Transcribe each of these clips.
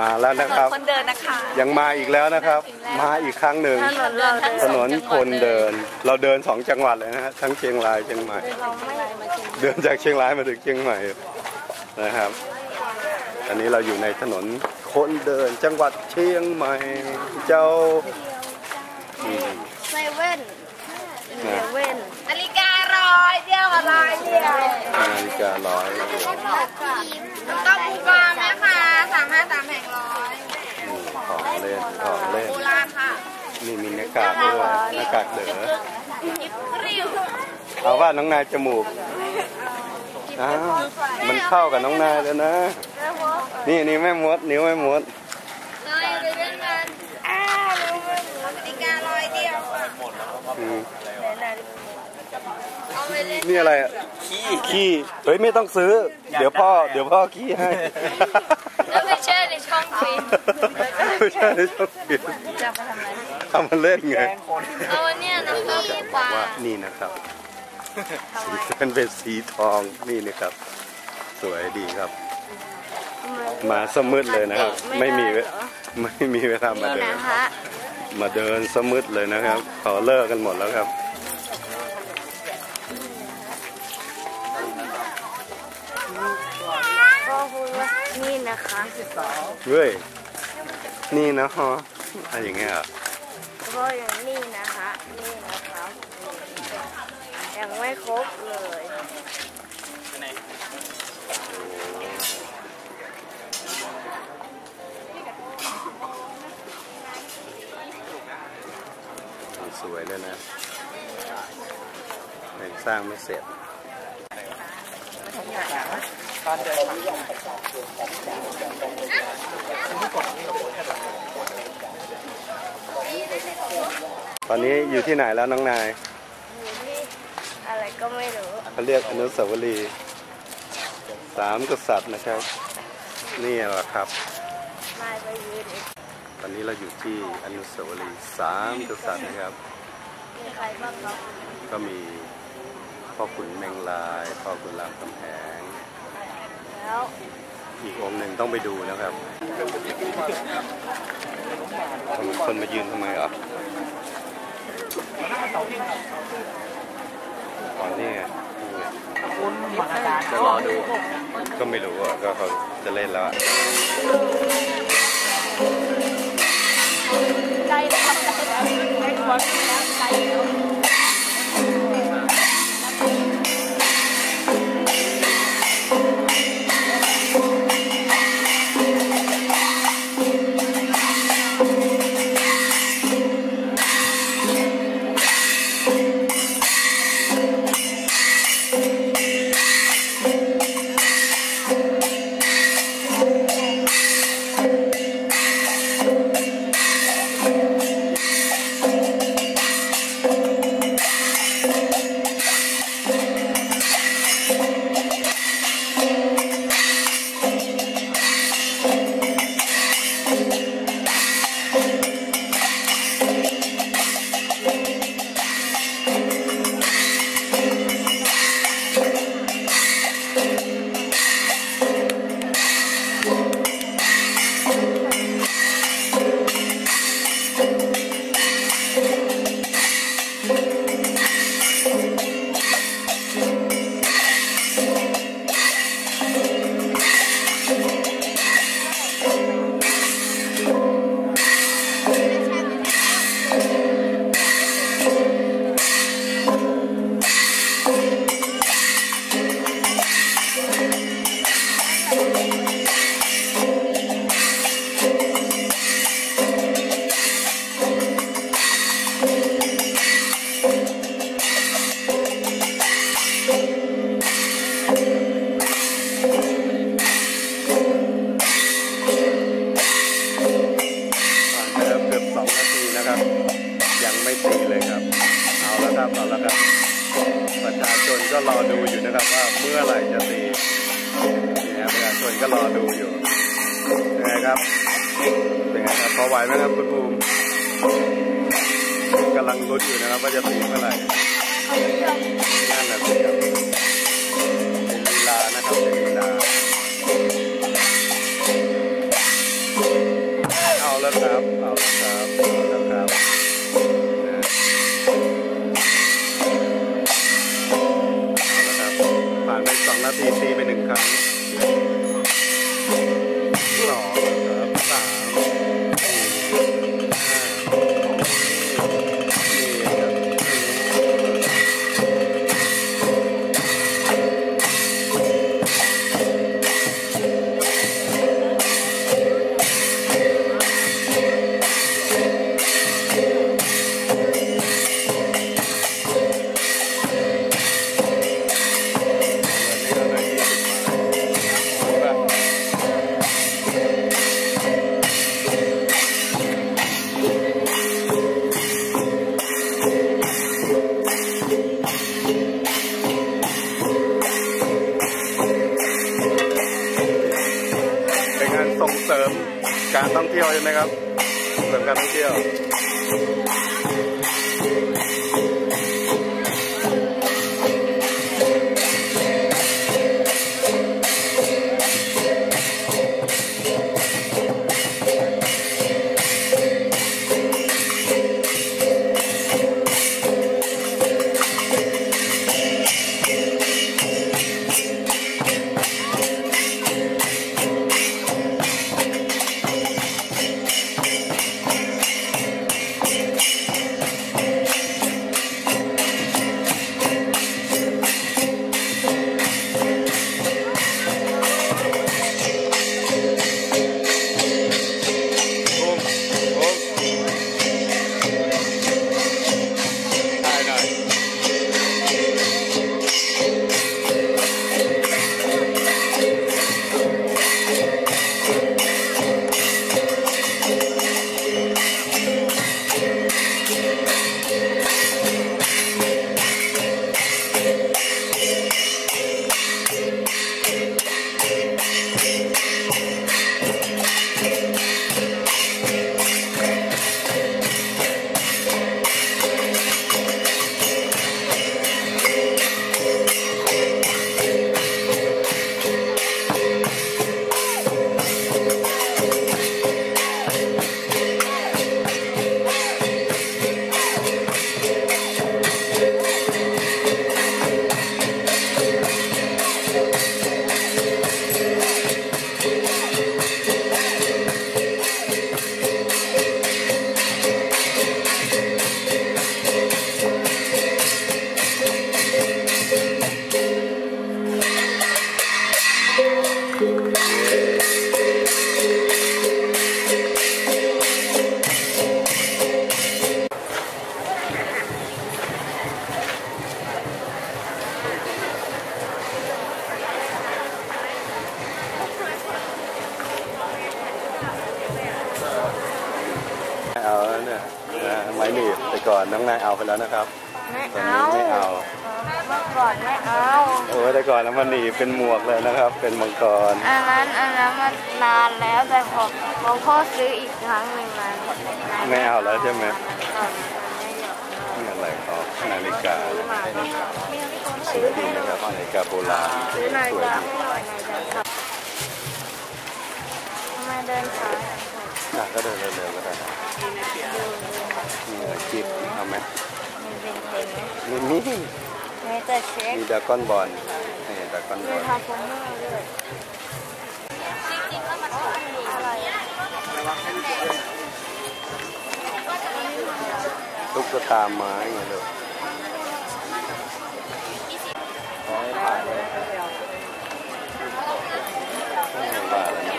มาแล้วนะครับ คนเดินนะคะ ยังมาอีกแล้วนะครับ มาอีกครั้งหนึ่งถนนเราเดินถนนคนเดิน เราเดินสองจังหวัดเลยนะฮะทั้งเชียงรายเชียงใหม่เราไม่มาถึงเดินจากเชียงรายมาถึงเชียงใหม่นะครับ อันนี้เราอยู่ในถนนคนเดินจังหวัดเชียงใหม่ เจ้าอืมเซเว่นเซนะเว่นนาฬิการ้อยเดียวกับร้อยเดียวนาฬิการ้อยก็บูบาไหมคะสามห้าสามแผงร้อยอืมของ เล่นของเล่นโบราณค่ะนี่มีหน้ากากด้วยหน้ากากเด๋อยิบกริ้วเอาว่าน้องนายจมูกอ้าวมันเข้ากับน้องนายแล้วนะ นี่นี่แม่มด นิ้วแม่มดน้อยไปเล่นกันอ้าวรู้ไหมนาฬิการ้อยเดียวค่ะอืมเอาไปเล่นนี่อะไรอะขี้เฮ้ยไม่ต้องซื้อ เดี๋ยวพ่อ เดี๋ยวพ่อขี้ให้ แล้วไปแช่ในช่องฟิต ไม่ใช่ไม่ต้องกินจะไปทำอะไรทำมาเล่นไงเอาอันเนี้ยนะคะปลาว่านี่นะครับสีเป็นเป็นสีทองนี่นะครับ สวยดีครับ มาสมืดเลยนะครับ ไม่มีเวไม่มีเวลามานี่เดินนะคะมาเดินสมืดเลยนะครับเขาเลิกกันหมดแล้วครับก็พูดว่านี่นะคะเว้ย นี่นะฮะอะไรอย่างเงี้ยเหรอก็อย่างนี่นะคะ นี่นะคะยังไม่ครบเลยสวยเลยนะยังสร้างไม่เสร็จตอนนี้ อยู่ที่ไหนแล้วน้องนายอยู่ที่อะไรก็ไม่รู้เขาเรียกอนุสาวรีย์สามกษัตริย์นะครับ นี่แหละครับนายไปยืนอีกตอนนี้เราอยู่ที่อนุสาวรีย์สามกษัตริย์นะครับ มีใครบ้างครับ ก็มีพ่อขุนแมงลาย พ่อขุนรามคำแหงแล้ว อีกองหนึ่งต้องไปดูนะครับคนคนมายืนทำไมเหรอตอนนี้ไงนี่ไงจะรอดูก็ไม่รู้อะก็เขาจะเล่นแล้วอะใกล้แล้วใกล้แล้วใกล้วันแล้วใกล้แล้ว ไหวไหมครับคุณภูมิกำลังลุ้นอยู่นะครับว่าจะตีเมื่อไหร่นั่นแหละครับเป็นลีลานะครับเป็นลีลาแล้วครับเอาแล้วครับ ช่ไหมครับเสริมการท่องเที่ยว แล้วนะครับไม่ตอนเอานี้ไม่เอาเมื่อก่อนไม่เอา โอ้ยแต่ก่อนน้ำมันหนีบเป็นหมวกเลยนะครับ เป็นมังกร อันนั้นอันนั้นมันนานแล้วแต่พอพอพ่อซื้ออีกครั้งหนึ่งมันไม่เอาแล้วใช่ไหม ก่อนไม่หยอกนี่อะไรครับนาฬิกาซื้อมาก็สวยดีนะครับนาฬิกาโบราณซื้อนาฬิสวยกาดีให้หน่อยนายจะขับทำไมเดินช้าจังอะก็เดินเร็วๆก็ได้นะมีอะไรกิฟต์เอาไหมมี เป็นเพลงไหมมีมีมีแต่เช็คมีดากอนบอลนี่ดากอนบมีอลทาโฟมเมอร์ด้วยอะไรอะตุ๊กตาไม้ไงลูกขอให้ผ่านเลยไม่ว่าอะไรนะ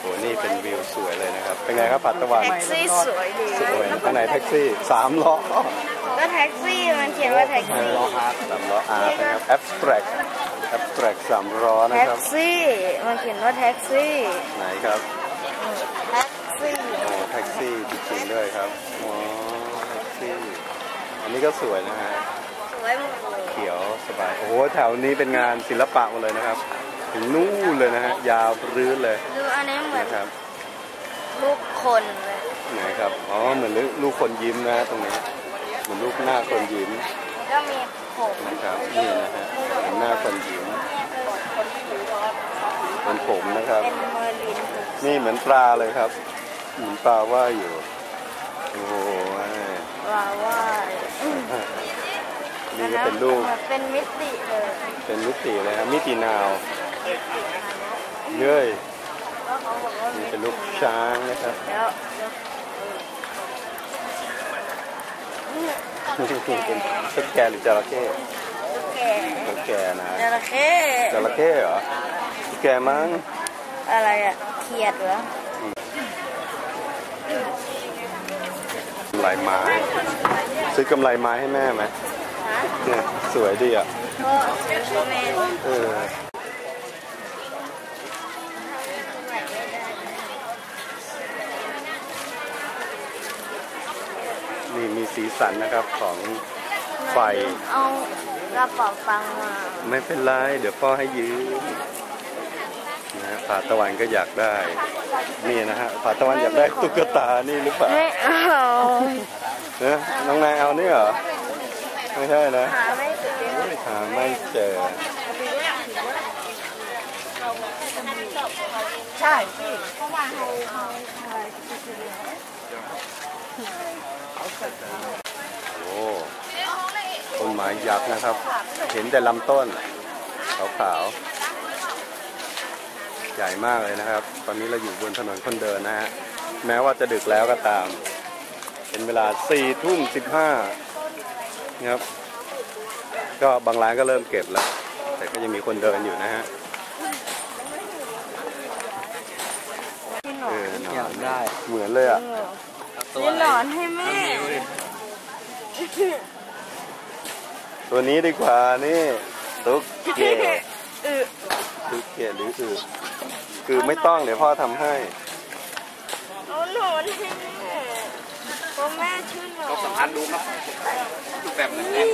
โห นี่เป็นวิวสวยเลยนะครับ เป็นไงครับปัตตะวันแท็กซี่สวยดีสวยข้างในแท็กซี่สามล้อก็แท็กซี่มันเขียนว่าแท็กซี่ล้ออาร์ตสามล้ออาร์ตนะครับ abstract abstract สามล้อนะแท็คกรับซี่มันเขียนว่าแท็กซี่ไหนครับแท็กซี่โอ้แท็กซี่จริงๆด้วยครับอ๋อแท็กซี่อันนี้ก็สวยนะฮะสวยหมดเลยเขียวสบายโอ้โหแถวนี้เป็นงานศิลปะหมดเลยนะครับ ถึงนู่นเลยนะฮะยาวรื้นเลยดู อันนี้เหมือนนะครับลูกคนเลยไหนครับอ๋อเหมือนลูกคนยิ้มนะฮะตรงนี้เหมือนลูกหน้าคนยิ้มก็มีผมนะครับนี่นะฮะเหมือนหน้าคนยิ้มเป็นผมนะครับ เป็นเมอร์ลินนี่เหมือนปลาเลยครับเหมือนปลาว่ายอยู่โอ้โหปลาว่ายนี่ก็เป็นลูกมันเป็นมิติเลยเป็นมิติเลยครับมิตินาวเย้ยก็ เขาบอกว่านี่มิเป็นลูกช้างนะครับแล้วเนี่ยเป็นตุ๊กแกหรือจระเข้ตุ๊กแกตุ๊กแกนะจระเข้จระเข้เหรอตุ๊กแกมั้งอะไรอะเขียดเหรอกำไรไม้ซื้อกำไรไม้ให้แม่ไหมฮะเนี่ยสวยดีอะก็ซื้อให้แม่เออ สีสันนะครับของไฟ เอากระเป๋าตังค์มาไม่เป็นไร เดี๋ยวพ่อให้ยืมนะฮะผาตะวันก็อยากได้ นี่นะฮะผาตะวันอยากได้ตุ๊กตานี่หรือเปล่าไม่เอานะน้องนายเอานี่เหรอ ไม่ใช่นะ หาไม่เจอหาไม่เจอ ใช่เพราะว่าเขาเขา โอ้ต้นไม้ยักษ์นะครับ เห็นแต่ลำต้นขาวๆใหญ่มากเลยนะครับ ตอนนี้เราอยู่บนถนนคนเดินนะฮะแม้ว่าจะดึกแล้วก็ตาม เป็นเวลาสี่ทุ่มสิบห้านะครับ ก็บางร้านก็เริ่มเก็บแล้ว แต่ก็ยังมีคนเดินอยู่นะฮะที่หนอเอนอหนอยาอนกได้เหมือนเลยอะ ซื้อหนอนให้แม่ ตัวนี้ดีกว่านี่ตุ๊กเกอึตุ๊กเกหรืออือคือไม่ต้องเดี๋ยวพ่อทำให้เอาหนอนให้แม่เพราะแม่ชื่อหนอนสำคัญดูครับดูแบบนั้นนี่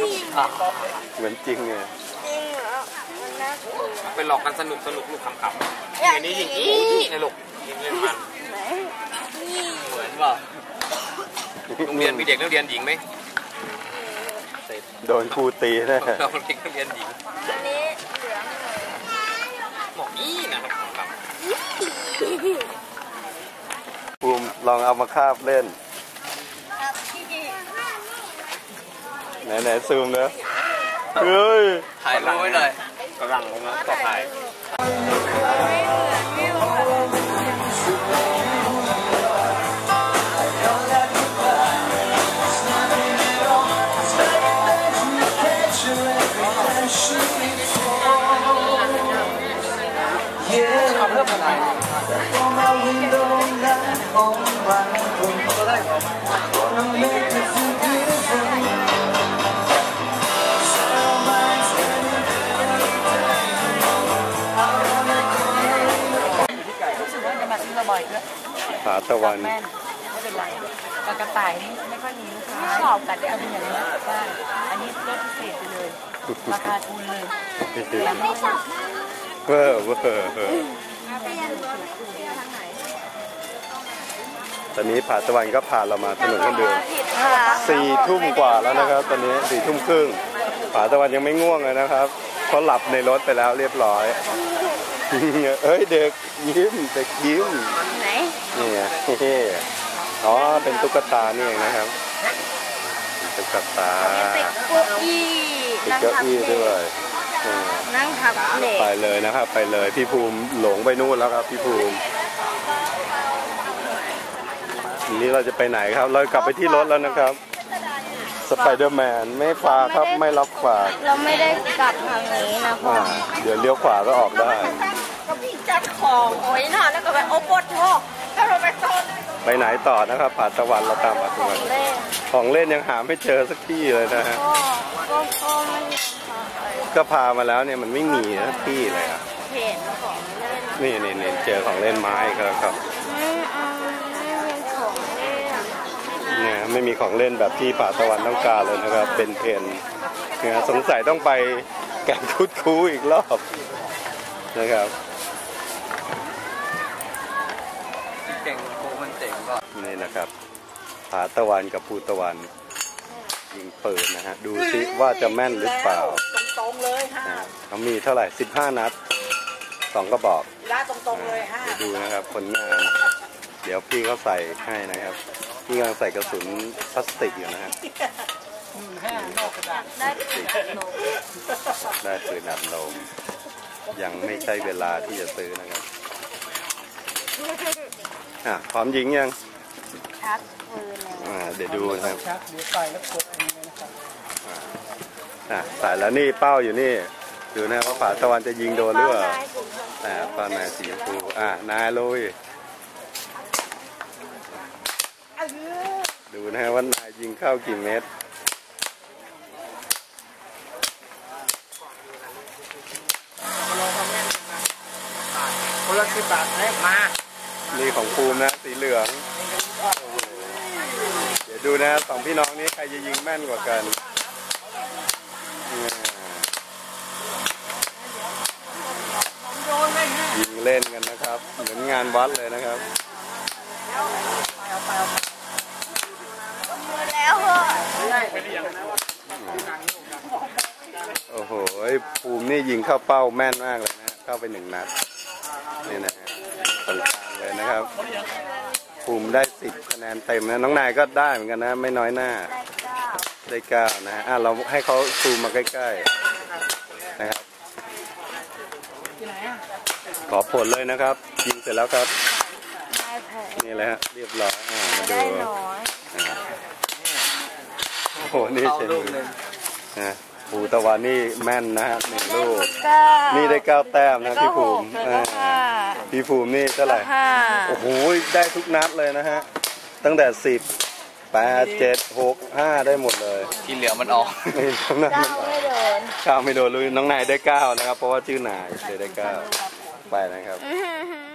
เหมือนจริงไงจริงเหรอมันน่ากลัวไปหลอกกันสนุกสนุกลูกขำๆอยากอันนี้กิยินงอีนะลูกยิงเล่นมัน ไหนนี่ เหมือนเปล่าโรง เรียนมีเด็กนักเรียนหญิงไหมโดนครูตีแน่เราเด็กนักเรียนหญิงอันนี้เหลืองหน่อยบอกอีนะครับขำภูมิลองเอามาคาบเล่นไหนไหนๆซูมนะเฮ้ยๆถ่ายรูปไว้เลยกำลังลงมาต่อถ่าย สึกว่าจะมาซื้อเราบ่อยด้วยผาตะวันแม่นไม่เป็นไรปลากระต่ายนี่ไม่ค่อยมีลูกค้าชอบกันแต่เป็นอย่างนี้ได้อันนี้ลดพิเศษไปเลยราคาทุนเลยแต่ไม่ชอบเวอร์เวอร์เวอร์ ตอนนี้ผาตะวันก็พาเรามาถนนคนเดินผิดค่ะสี่ทุ่มกว่าแล้วนะครับ ตอนนี้สี่ทุ่มครึ่งผาตะวันยังไม่ง่วงเลยนะครับเขาหลับในรถไปแล้วเรียบร้อยเอ้ยเด็กยิ้มเด็กยิ้มไหนนี่ไงอ๋อเป็นตุ๊กตานี่เองนะครับเป็นตุ๊กตาติดเก้าอี้ติดนั่งเก้าทับอี้เด็ด้วยกอืมนั่งทับเด็กไปเลยนะครับ ไปเลยพี่ภูมิหลงไปนู่นแล้วครับพี่ภูมิ ทีนี้เราจะไปไหนครับ เรากลับไปที่รถแล้วนะครับ สไปเดอร์แมนไม่ฝากครับไม่รับฝากเราไม่ได้กลับทางนี้นะพ่ออ่าเดี๋ยวเลี้ยวขวาก็ออกได้ ก็พี่จัดของโอ้ยน่ะแล้วก็ไปโอ้ปวดท้องก็เราไปต้นไปไหนต่อนะครับผาตะวันเราตามผาตะวันเล่นของเล่นยังหาไม่เจอสักที่เลยนะฮะ ก็ก็ก็ไม่มีค่ะก็พามาแล้วเนี่ยมันไม่มีสักที่เลยอะ เห็นของเล่นนี่นี่นี่เจอของเล่นไม้ก็แล้วครับ เนี่ยไม่มีของเล่นแบบที่ป่าตะวันต้องการเลยนะครับ เป็นเพนเนี่ยสงสัยต้องไปแก่งคุดคูอีกรอบนะครับเก่งโคมันเจ๋งก็นี่นะครับผาตะวันกับภูตะวันยิงปืนนะฮะดูซิว่าจะแม่นหรือเปล่าตรงๆเลยห้านะฮะเขามีเท่าไหร่ 15 นัดสองกระบอกร้านตรงๆเลยห้าเดี๋ยวดูนะครับผลงานเดี๋ยวพี่เขาใส่ให้นะครับ พี่กำลังใส่กระสุนพลาสติกอยู่นะครับได้ติดลมได้ปืนอัดลมยังไม่ใช่เวลาที่จะซื้อนะครับอะพร้อมยิงยังชักปืนเลยอ่าเดี๋ยวดูนะครับชักเดี๋ยวใส่แล้วกดอันนี้นะครับอะใส่แล้วนี่เป้าอยู่นี่ดูนะว่าฝาตะวันจะยิงโดนหรือเปล่าป้นายสีชมพูอ่าเป้านายสีชมพูอะนายลุย นะฮะว่านายยิงเข้ากี่เม็ดคนละสิบบาทให้มา นี่ของภูมินะ สีเหลือง เดี๋ยวดูนะสองพี่น้องนี้ใครจะยิงแม่นกว่ากันยิงเล่นกันนะครับ เหมือนงานวัดเลยนะครับ โอ้โหภูมินี่ยิงเข้าเป้าแม่นมากเลยนะ เข้าไปหนึ่งนัดนี่นะฮะตรงกลางเลยนะครับ ภูมิได้สิบคะแนนเต็มนะ น้องนายก็ได้เหมือนกันนะ ไม่น้อยหน้า ได้เก้านะฮะอะเราให้เขาซูมมาใกล้ๆนะครับ ขอผลเลยนะครับ ยิงเสร็จแล้วครับ นี่แหละเรียบร้อยมาดู ได้น้อยโอ้โหนี่เฉยนะภูตะวันนี่แม่นนะฮะหนึ่งลูกเก้านี่ได้เก้าแต้มนะพี่ภูมิแล้วก็หกอ่าพี่ภูมินี่เท่าไหร่ห้าโอ้โหได้ทุกนัดเลยนะฮะ ตั้งแต่สิบแปดเจ็ดหกห้าได้หมดเลย ที่เหลือมันออกไม่ทำนั้นเก้าไม่โดนข้าวไม่โดนลุยน้องนายได้เก้านะครับ เพราะว่าชื่อนายเลยได้เก้าไปนะครับอื้อหือ